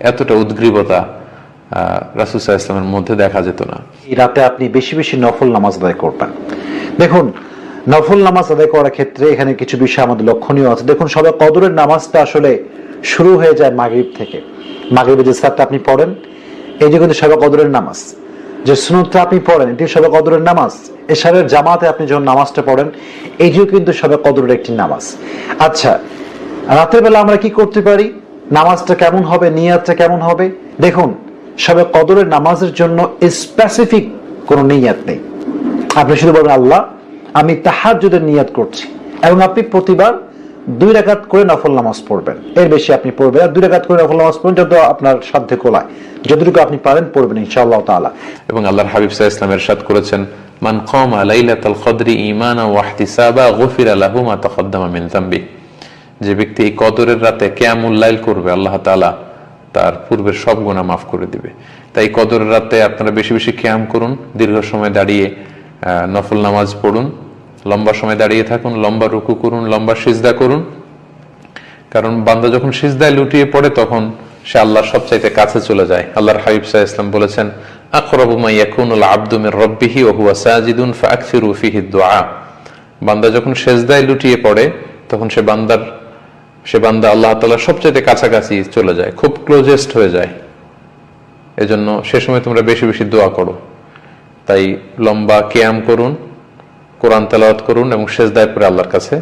এতটা উদ্গ্রীবতা রাসুসাহ ইসলামের মধ্যে দেখা যেত না। এই রাতে আপনি বেশি বেশি নফল নামাজ আদায় করবেন। দেখুন, নফল নামাজ আদায় করার ক্ষেত্রে এখানে কিছু বিষয় আমাদের লক্ষণীয় আছে। দেখুন, সবে কদরের নামাজটা আসলে শুরু হয়ে যায় মাগরিব থেকে। মাগরিবে যে সাতটা আপনি পড়েন, এই যে কিন্তু সবে কদরের নামাজ। যে সুনুতটা আপনি পড়েন, এটি সবে কদরের নামাজ। এশারের জামাতে আপনি যখন নামাজটা পড়েন এইটিও কিন্তু সবে কদরের একটি নামাজ। আচ্ছা রাতের বেলা আমরা কি করতে পারি? নামাজটা কেমন হবে, নিয়াতটা কেমন হবে? দেখুন, সবে কদরের নামাজের জন্য স্পেসিফিক কোনো নিয়াত নেই। আপনি শুধু বলবেন, আল্লাহ, আমি তাহাজ্জুদের নিয়াত করছি। এবং আপনি প্রতিবার দুই রাকাত করে নফল নামাজ পড়বেন। এর বেশি আপনি পড়বেন আর দুই রাকাত করে নফল নামাজ পড়বেন যত আপনার সাধ্যে কোলায় যতটুকু আপনি পারেন পড়বেন, ইনশাআল্লাহ তাআলা। এবং আল্লাহর হাবিব সাহা ইসলাম এরশাদ করেছেন, মান কমা লাইলাতাল কদরি ঈমানা ওয়া ইহতিসাবা গুফিরা লাহু মা তাকদ্দামা মিন যামবি। যে ব্যক্তি এই কদরের রাতে কিয়ামুল লাইল করবে, আল্লাহ তাআলা তার পূর্বের সব গুনাহ মাফ করে দিবে। তাই কদরের রাতে আপনারা বেশি বেশি কিয়াম করুন, দীর্ঘ সময় দাঁড়িয়ে নফল নামাজ পড়ুন, লম্বা সময় দাঁড়িয়ে থাকুন, লম্বা রুকু করুন, লম্বা সিজদা করুন। কারণ বান্দা যখন সিজদায় লুটিয়ে পড়ে, তখন সে আল্লাহর সবচাইতে কাছে চলে যায়। আল্লাহর হাবিব সাহা ইসলাম বলেছেন, আকরাবু মা ইয়াকুনুল আবদু মির রাব্বিহি ওয়া সাজিদুন ফাআকসিরু ফিহি দুআ বান্দা যখন সেজদায় লুটিয়ে পড়ে, তখন সে বান্দার সে বান্দা আল্লাহ তাআলার সবচেয়ে কাছাকাছি চলে যায়, খুব ক্লোজেস্ট হয়ে যায়। এজন্য সে সময় তোমরা বেশি বেশি দোয়া করো। তাই লম্বা ক্যাম করুন, কোরআন তেলাওয়াত করুন এবং শেষ দায় পরে আল্লাহর কাছে